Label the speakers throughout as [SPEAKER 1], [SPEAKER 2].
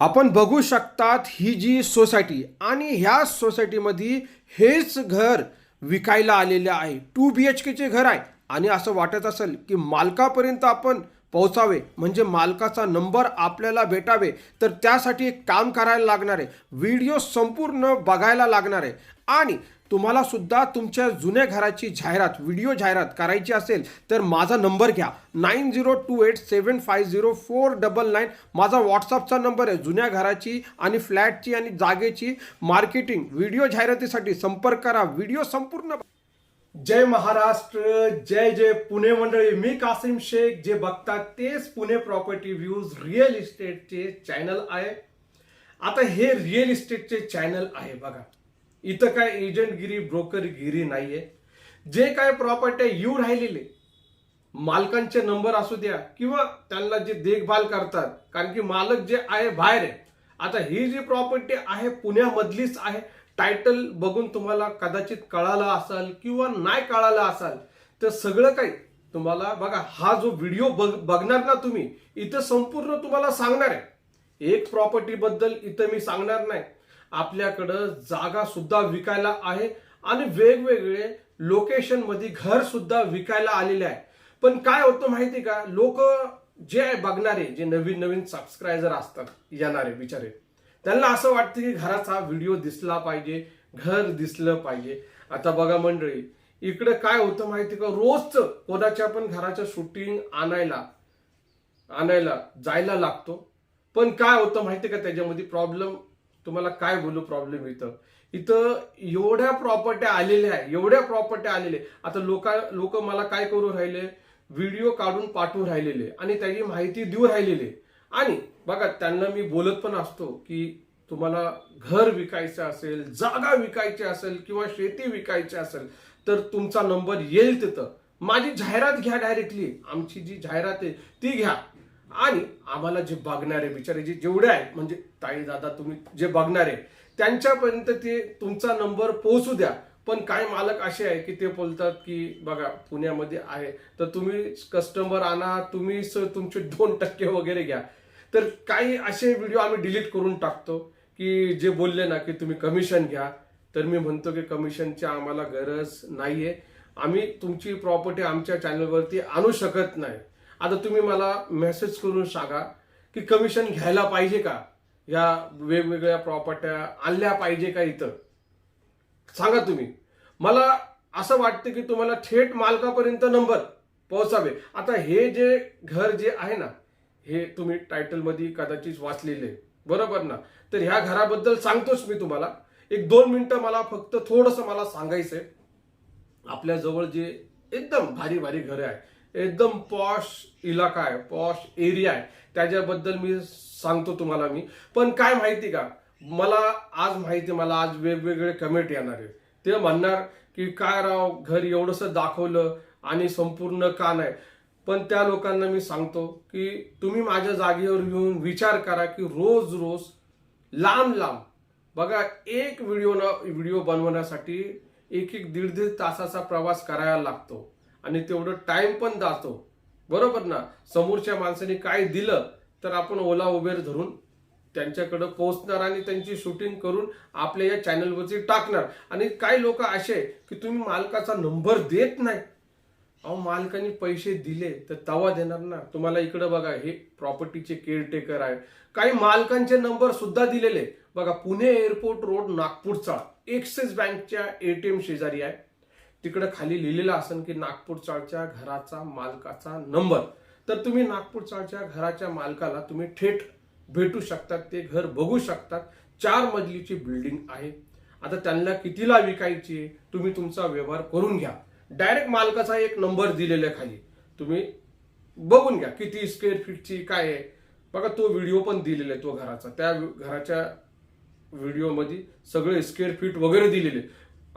[SPEAKER 1] आपण बघू शकतात ही जी सोसायटी आणि ह्या सोसायटीमध्ये हेच घर विकायला आलेले आहे. टू बी एच केचे घर आहे. आणि असं वाटत असेल की मालकापर्यंत आपण पोहोचावे म्हणजे मालकाचा नंबर आपल्याला भेटावे तर त्यासाठी एक काम करायला लागणार आहे. व्हिडिओ संपूर्ण बघायला लागणार आहे. आणि तुम्हाला सुद्धा तुमच्या जुन्या घराची जाहिरात व्हिडिओ जाहिरात करायची असेल तर माझा नंबर घ्या. Nine zero two eight seven five zero four double nine माझा व्हॉट्सअपचा नंबर आहे. जुन्या घराची आणि फ्लॅटची आणि जागेची मार्केटिंग व्हिडिओ जाहिरातीसाठी संपर्क करा. व्हिडिओ संपूर्ण जय महाराष्ट्र जय जय पुणे मंडळी. मी कासिम शेख जे बघतात तेच पुणे प्रॉपर्टी व्ह्यूज रिअल इस्टेटचे चॅनल आहे. आता हे रिअल इस्टेटचे चॅनल आहे बघा. इथं काय एजंटगिरी ब्रोकरगिरी नाहीये. जे काय प्रॉपर्टी येऊ राहिलेले. मालकांचे नंबर असू द्या किंवा त्यांना जे देखभाल करतात कारण की मालक जे आहे बाहेर आहे. आता ही जी प्रॉपर्टी आहे पुण्यामधलीच आहे टायटल बघून तुम्हाला कदाचित कळालं असाल किंवा नाही कळालं असाल तर सगळं काही तुम्हाला बघा हा जो व्हिडिओ बघ बघणार ना तुम्ही इथं संपूर्ण तुम्हाला सांगणार आहे. एक प्रॉपर्टी बद्दल इथं मी सांगणार नाही. आपल्याकडं जागा सुद्धा विकायला आहे आणि वेगवेगळे लोकेशनमध्ये घर सुद्धा विकायला आलेले आहे. पण काय होतं माहिती का? लोक जे आहे बघणारे जे नवीन नवीन सबस्क्रायबर असतात येणारे बिचारे त्यांना असं वाटतं की घराचा व्हिडिओ दिसला पाहिजे घर दिसलं पाहिजे. आता बघा मंडळी इकडे काय होतं माहिती का? रोजच कोणाच्या पण घराच्या शूटिंग आणायला आणायला जायला लागतो. पण काय होतं माहिती का? त्याच्यामध्ये प्रॉब्लेम तुम्हाला काय बोलू प्रॉब्लेम इथं? इथं एवढ्या प्रॉपर्ट्या आलेल्या आहे एवढ्या प्रॉपर्ट्या आलेल्या आता लोक लोक मला काय करू राहिले? व्हिडिओ काढून पाठवून राहिलेले आणि त्याची माहिती देऊ राहिलेले आणि बघा त्यांना मी बोलत पण असतो की तुम्हाला घर विकायचं असेल जागा विकायची असेल किंवा शेती विकायची असेल तर तुमचा नंबर येईल तिथं. माझी जाहिरात घ्या डायरेक्टली आमची जी जाहिरात आहे ती घ्या. आणि आम्हाला जे बघणारे बिचारे जे जेवढे आहे म्हणजे ताई दादा तुम्ही जे बघणारे त्यांच्यापर्यंत ते तुमचा नंबर पोहोचू द्या. पण काय मालक असे आहे की ते बोलतात की बघा पुण्यामध्ये आहे तर तुम्ही कस्टमर आणा तुम्ही तुमचे दोन टक्के वगैरे घ्या. तर काही असे व्हिडिओ आम्ही डिलीट करून टाकतो की जे बोलले ना की तुम्ही कमिशन घ्या तर मी म्हणतो की कमिशनची आम्हाला गरज नाहीये. आम्ही तुमची प्रॉपर्टी आमच्या चॅनलवरती आणू शकत नाही. आता तुम्ही मला मेसेज करून सांगा की कमिशन घ्यायला पाहिजे का? या वेगवेगळ्या प्रॉपर्ट्या आणल्या पाहिजे का इथं? सांगा तुम्ही. मला असं वाटतं की तुम्हाला थेट मालकापर्यंत नंबर पोहोचावे. आता हे जे घर जे आहे ना हे तुम्ही टायटलमध्ये कदाचित वाचलेले. बरोबर ना? तर ह्या घराबद्दल सांगतोच मी तुम्हाला. एक दोन मिनटं मला फक्त थोडंसं मला सांगायचं आपल्या जवळ जे एकदम भारी भारी घरं आहे एकदम पॉश इलाका आहे पॉश एरिया आहे. त्याच्याबद्दल मी सांगतो तुम्हाला मी. पण काय माहिती का? मला आज माहिती मला आज वेगवेगळे कमेंट येणार आहे ते म्हणणार की काय राव घर एवढंसं दाखवलं आणि संपूर्ण का नाही? पण त्या लोकांना मी सांगतो की तुम्ही माझ्या जागेवर येऊन विचार करा की रोज रोज लांब लांब बघा एक व्हिडिओ न व्हिडिओ बनवण्यासाठी एक एक दीड दीड तासाचा प्रवास करायला लागतो. आणि तेवढं टाइम पण जातो. बरोबर ना? समोरच्या माणसाने काय दिलं तर आपण ओला उबेर धरून त्यांच्याकडे पोहोचणार आणि त्यांची शूटिंग करून आपल्या या चॅनलवरती टाकणार. आणि काही लोक असे की तुम्ही मालकाचा नंबर देत नाही. अहो मालकाने पैसे दिले तर तवा देणार ना? तुम्हाला इकडे बघा हे प्रॉपर्टीचे केअरटेकर आहे काही मालकांचे नंबर सुद्धा दिलेले बघा पुणे एअरपोर्ट रोड नागपूरचा. एक्सिस बँकच्या एटीएम शेजारी आहे. तिकडे खाली लिहिलेलं असेल की नागपूर चाळच्या घराचा मालकाचा नंबर. तर तुम्ही नागपूर चाळच्या घराच्या मालकाला तुम्ही थेट भेटू शकतात ते घर बघू शकतात. चार मजलीची बिल्डिंग आहे. आता त्यांना कितीला विकायची आहे, तुम्ही तुमचा व्यवहार करून घ्या. डायरेक्ट मालकाचा एक नंबर दिलेला आहे खाली. तुम्ही बघून घ्या किती स्क्वेअर फीटची काय आहे. बघा तो व्हिडिओ पण दिलेला आहे तो घराचा. त्या घराच्या व्हिडिओमध्ये सगळे स्क्वेअर फीट वगैरे दिलेले.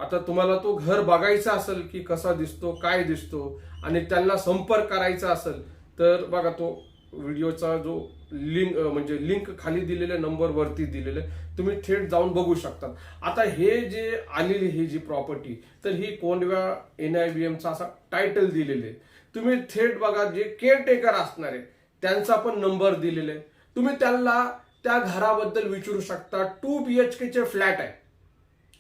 [SPEAKER 1] आता तुम्हाला तो घर बघायचा असेल की कसा दिसतो काय दिसतो आणि त्यांना संपर्क करायचा असेल तर बघा तो व्हिडिओचा जो लिंक म्हणजे लिंक खाली दिलेल्या नंबरवरती दिलेलं दिलेले तुम्ही थेट जाऊन बघू शकता. आता हे जे आलेली ही जी प्रॉपर्टी तर ही कोंडव्या एन आय बी एमचा असा टायटल दिलेले तुम्ही थेट बघा जे केअरटेकर असणार आहे त्यांचा पण नंबर दिलेला आहे. तुम्ही त्यांना त्या घराबद्दल विचारू शकता. टू बी एच केचे फ्लॅट आहे.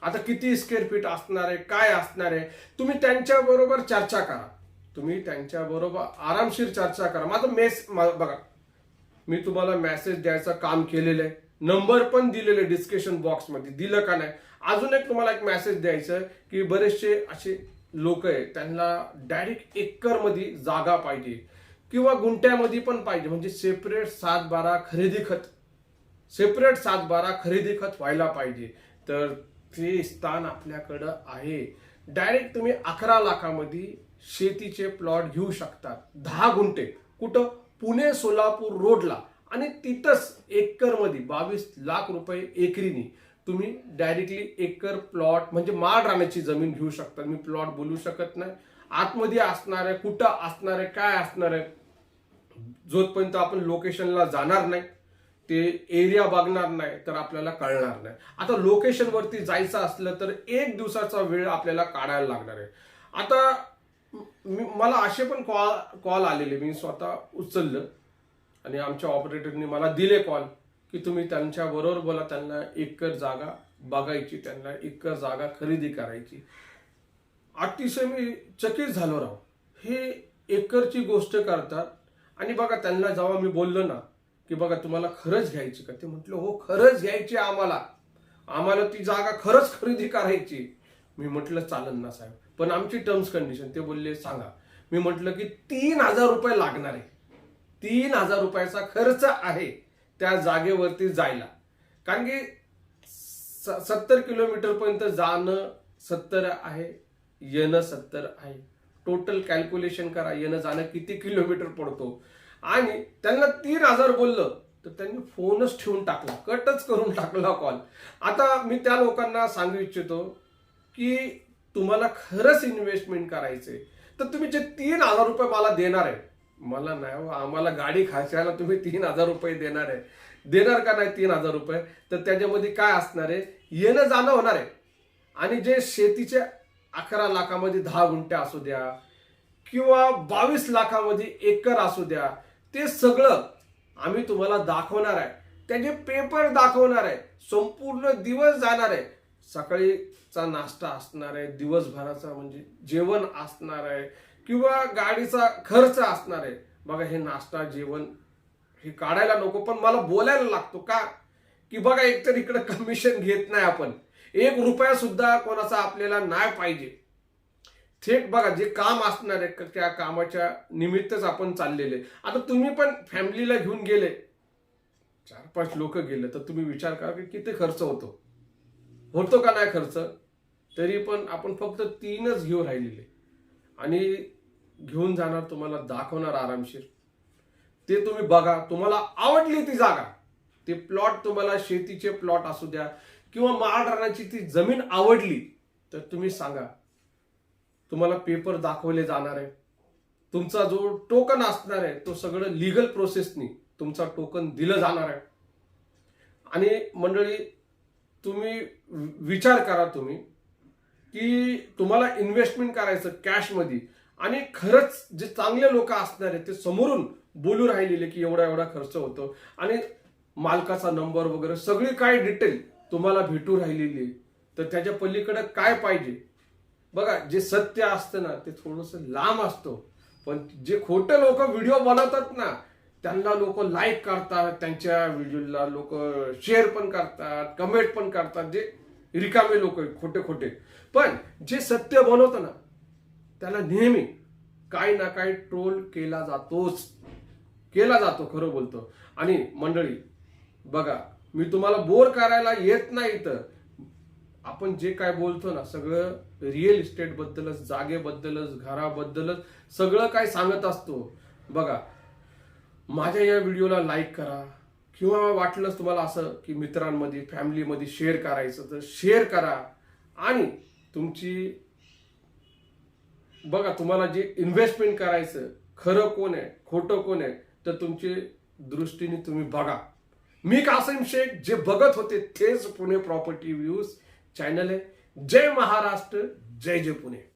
[SPEAKER 1] आता किती स्क्वेअर फीट असणार आहे? काय असणार आहे? तुम्ही त्यांच्या बरोबर चर्चा करा. तुम्ही त्यांच्या बरोबर आरामशीर चर्चा करा. माझं मेस बघा मी तुम्हाला मेसेज द्यायचं काम केलेलं आहे. नंबर पण दिलेले डिस्कशन बॉक्समध्ये दिलं का नाही? अजून एक तुम्हाला एक मेसेज द्यायचं आहे की बरेचसे असे लोक आहेत त्यांना डायरेक्ट एकरमध्ये जागा पाहिजे. किंवा गुंट्यामध्ये पण पाहिजे. म्हणजे सेपरेट सात बारा खरेदी खत. सेपरेट सात बारा खरेदी खत व्हायला पाहिजे. तर ते स्थान आपल्याकडं आहे डायरेक्ट तुम्ही अकरा लाखामध्ये शेतीचे प्लॉट घेऊ शकतात. दहा गुंठे. कुठं? पुणे सोलापूर रोडला. आणि तिथंच एकरमध्ये बावीस लाख रुपये एकरीनी तुम्ही डायरेक्टली एकर प्लॉट म्हणजे माळ राहण्याची जमीन घेऊ शकता. मी प्लॉट बोलू शकत नाही. आतमध्ये असणार आहे कुठं असणार आहे काय असणार आहे जोपर्यंत आपण लोकेशनला जाणार नाही ते एरिया बघणार नाही तर आपल्याला कळणार नाही. आता लोकेशनवरती जायचं असलं तर एक दिवसाचा वेळ आपल्याला काढायला लागणार आहे. आता मला असे पण कॉल कॉल आलेले मी स्वतः उचललं आणि आमच्या ऑपरेटरने मला दिले कॉल की तुम्ही त्यांच्या बरोबर बोला त्यांना एकर जागा बघायची त्यांना एकर जागा खरेदी करायची. अतिशय मी चकित झालो राव. हे एकरची गोष्ट करतात आणि बघा त्यांना जेव्हा मी बोललो ना की बघा तुम्हाला खरंच घ्यायची का? ते म्हटलं हो खरंच घ्यायची आम्हाला. आम्हाला ती जागा खरंच खरेदी करायची. मी म्हटलं चालन ना साहेब. पण आमची टर्म्स कंडिशन ते बोलले सांगा. मी म्हटलं की तीन हजार रुपये लागणार आहे. तीन हजार रुपयाचा खर्च आहे त्या जागेवरती जायला. कारण की सत्तर किलोमीटर पर्यंत जाणं सत्तर आहे येणं सत्तर आहे. टोटल कॅल्क्युलेशन करा येणं जाणं किती किलोमीटर पडतो? आणि त्यांना तीन हजार बोललं तर त्यांनी फोनच ठेवून टाकला कटच करून टाकला कॉल आता मी त्या लोकांना सांगू इच्छितो की तुम्हाला खरंच इन्व्हेस्टमेंट करायचे तर तुम्ही जे तीन हजार रुपये मला देणार आहे मला नाही हो, आम्हाला गाडी खायच्याला तुम्ही तीन हजार रुपये देणार आहे. देणार का नाही तीन हजार रुपये? तर त्याच्यामध्ये काय असणार आहे? येणं जाणं होणार आहे. आणि जे शेतीचे अकरा लाखामध्ये दहा गुंठे असू द्या किंवा बावीस लाखामध्ये एकर असू द्या ते सगळं आम्ही तुम्हाला दाखवणार आहे. त्याचे पेपर दाखवणार आहे. संपूर्ण दिवस जाणार आहे. सकाळीचा नाश्ता असणार आहे दिवसभराचा म्हणजे जेवण असणार आहे किंवा गाडीचा खर्च असणार आहे. बघा हे नाश्ता जेवण हे काढायला नको पण मला बोलायला लागतो का? की बघा एकतर इकडं कमिशन घेत नाही आपण. एक रुपया सुद्धा कोणाचा आपल्याला नाही पाहिजे. थेट बघा जे काम असणार आहे त्या कामाच्या निमित्तच आपण चाललेले. आता तुम्ही पण फॅमिलीला घेऊन गेले. चार पाच लोक गेले तर तुम्ही विचार करा की किती खर्च होतो. होतो का नाही खर्च? तरी पण आपण फक्त तीनच घेऊन राहिलेले. आणि घेऊन जाणार तुम्हाला दाखवणार आरामशीर. ते तुम्ही बघा तुम्हाला आवडली ती जागा. ते प्लॉट तुम्हाला शेतीचे प्लॉट असू द्या किंवा माळ ती जमीन आवडली तर तुम्ही सांगा. तुम्हाला पेपर दाखवले जाणार आहे. तुमचा जो टोकन असणार आहे तो सगळं लिगल प्रोसेसनी तुमचा टोकन दिलं जाणार आहे. आणि मंडळी तुम्ही विचार करा तुम्ही की तुम्हाला इन्व्हेस्टमेंट करायचं कॅशमध्ये आणि खरंच जे चांगले लोक असणार आहेत ते समोरून बोलू राहिलेले की एवढा एवढा खर्च होतो. आणि मालकाचा नंबर वगैरे सगळी काय डिटेल तुम्हाला भेटू राहिलेली आहे. तर त्याच्या पलीकडे काय पाहिजे? बघा जे सत्य असतं ना ते थोडस लांब असतो. पण जे खोटे लोक व्हिडिओ बनवतात ना त्यांना लोक लाईक करतात त्यांच्या व्हिडिओला लोक शेअर पण करतात कमेंट पण करतात. जे रिकामे लोक आहेत खोटे खोटे. पण जे सत्य बनवतं ना त्याला नेहमी काही ना काही ट्रोल केला जातोच. केला जातो खरं बोलतो. आणि मंडळी बघा मी तुम्हाला बोर करायला येत नाही तर आपण जे काय बोलतो ना सगळं रिअल इस्टेट बद्दलच जागेबद्दलच घराबद्दलच सगळं काय सांगत असतो. बघा माझ्या या व्हिडिओला लाईक करा किंवा वाटलंच तुम्हाला असं की मित्रांमध्ये फॅमिलीमध्ये शेअर करायचं तर शेअर करा. आणि तुमची बघा तुम्हाला जे इन्व्हेस्टमेंट करायचं खरं कोण आहे खोटं कोण आहे तर तुमची दृष्टीने तुम्ही बघा. मी कासिम शेख जे बघत होते तेच पुणे प्रॉपर्टी व्ह्यूज चॅनल आहे. जय महाराष्ट्र जय जय पुणे.